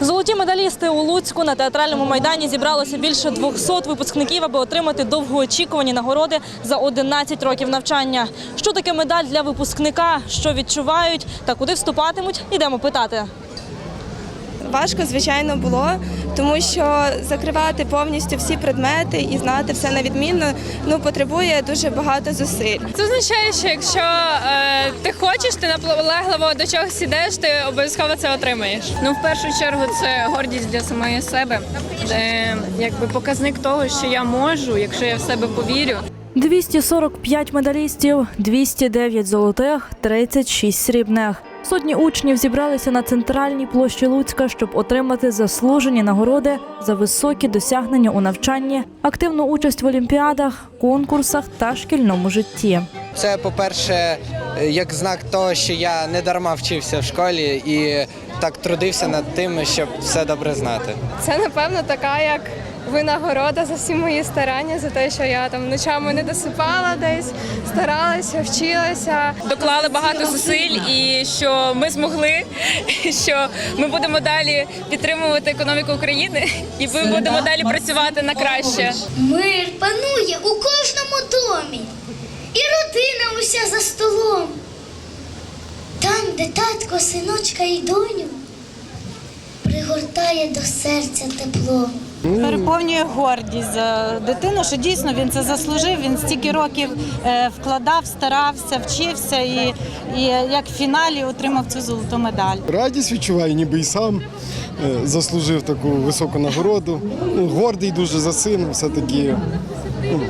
Золоті медалісти у Луцьку на театральному майдані зібралося більше 200 випускників, аби отримати довгоочікувані нагороди за 11 років навчання. Що таке медаль для випускника? Що відчувають та куди вступатимуть? Ідемо питати. Важко, звичайно, було, тому що закривати повністю всі предмети і знати все на відмінно ну, потребує дуже багато зусиль. Це означає, що якщо е, ти хочеш, ти наполегливо до чогось ідеш, ти обов'язково це отримаєш. Ну, в першу чергу, це гордість для самої себе, е, якби показник того, що я можу, якщо я в себе повірю. 245 медалістів, 209 золотих, 36 срібних. Сотні учнів зібралися на центральній площі Луцька, щоб отримати заслужені нагороди за високі досягнення у навчанні, активну участь в олімпіадах, конкурсах та шкільному житті. Це, по-перше, як знак того, що я не дарма вчився в школі і так трудився над тим, щоб все добре знати. Це напевно така як винагорода за всі мої старання, за те, що я там ночами не досипала десь, старалася, вчилася. Доклали багато зусиль, і що ми змогли, що ми будемо далі підтримувати економіку України, і ми будемо далі працювати на краще. Мир панує у де татко, синочка і доню, пригортає до серця тепло. Переповнює гордість за дитину, що дійсно він це заслужив. Він стільки років е, вкладав, старався, вчився і, і як в фіналі отримав цю золоту медаль. Радість відчуваю, ніби і сам е, заслужив таку високу нагороду. Ну, гордий дуже за сином, все-таки ну,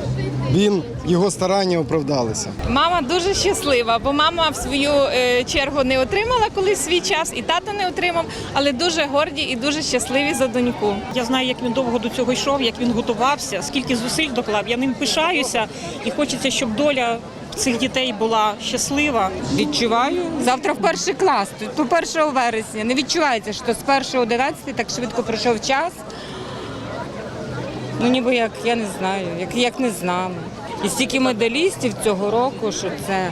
він, його старання оправдалися. Мама дуже щаслива, бо мама в свою е, чергу не отримала колись свій час, і тато не отримав, але дуже горді і дуже щасливі за доньку. Я знаю, як він довго до цього йшов, як він готувався, скільки зусиль доклав. Я ним пишаюся і хочеться, щоб доля цих дітей була щаслива. Відчуваю. Завтра в перший клас, то 1 вересня. Не відчувається, що з 1 11 так швидко пройшов час. Ну ніби як, я не знаю, як, як не з нами. І стільки медалістів цього року, що це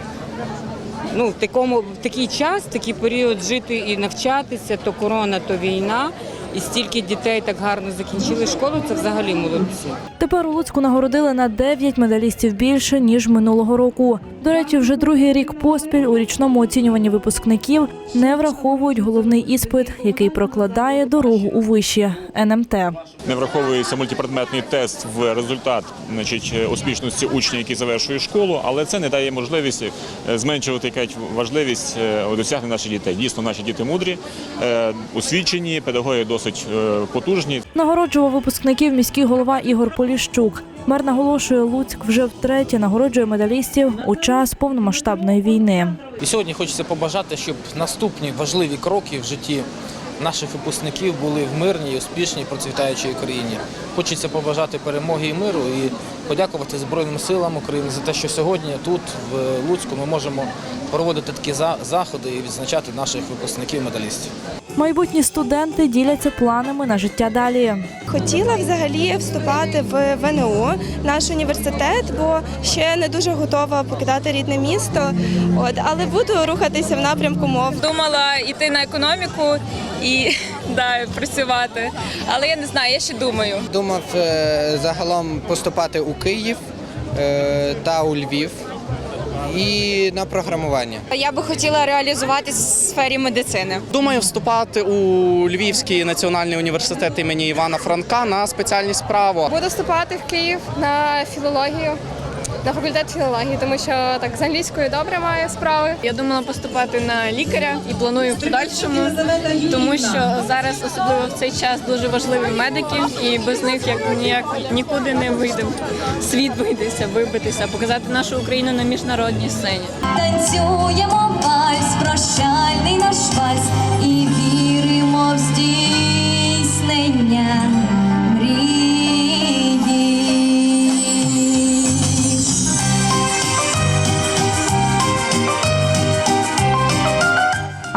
ну, в, такому, в такий час, в такий період жити і навчатися, то корона, то війна. І стільки дітей так гарно закінчили школу, це взагалі молодці. Тепер у Луцьку нагородили на 9 медалістів більше ніж минулого року. До речі, вже другий рік поспіль у річному оцінюванні випускників не враховують головний іспит, який прокладає дорогу у виші НМТ. не враховується мультипредметний тест в результат значить, успішності учня, який завершує школу, але це не дає можливість е, зменшувати кажуть, важливість е, досягнень наших дітей. Дійсно, наші діти мудрі, е, освічені, педагоги досить е, потужні. Нагороджував випускників міський голова Ігор Поліщук. Мер наголошує, Луцьк вже втретє нагороджує медалістів у час повномасштабної війни. І сьогодні хочеться побажати, щоб наступні важливі кроки в житті наших випускників були в мирній, успішній, процвітаючій країні. Хочеться побажати перемоги і миру і подякувати Збройним силам України за те, що сьогодні тут, в Луцьку, ми можемо проводити такі заходи і відзначати наших випускників-медалістів. Майбутні студенти діляться планами на життя далі. Хотіла взагалі вступати в ВНУ, наш університет, бо ще не дуже готова покидати рідне місто. От, але буду рухатися в напрямку мов. Думала йти на економіку і да, працювати. Але я не знаю, я ще думаю. Думав е, загалом поступати у Київ е, та у Львів і на програмування. Я би хотіла реалізуватися в сфері медицини. Думаю, вступати у Львівський національний університет імені Івана Франка на спеціальність право. Буду вступати в Київ на філологію. На факультет філології, тому що так з англійською добре маю справи. Я думала поступати на лікаря і планую в подальшому, тому що зараз, особливо в цей час, дуже важливі медики, і без них як ніяк нікуди не вийдемо. Світ вийдеться, вибитися, показати нашу Україну на міжнародній сцені. Танцюємо вальс, прощальний наш вальс і віримо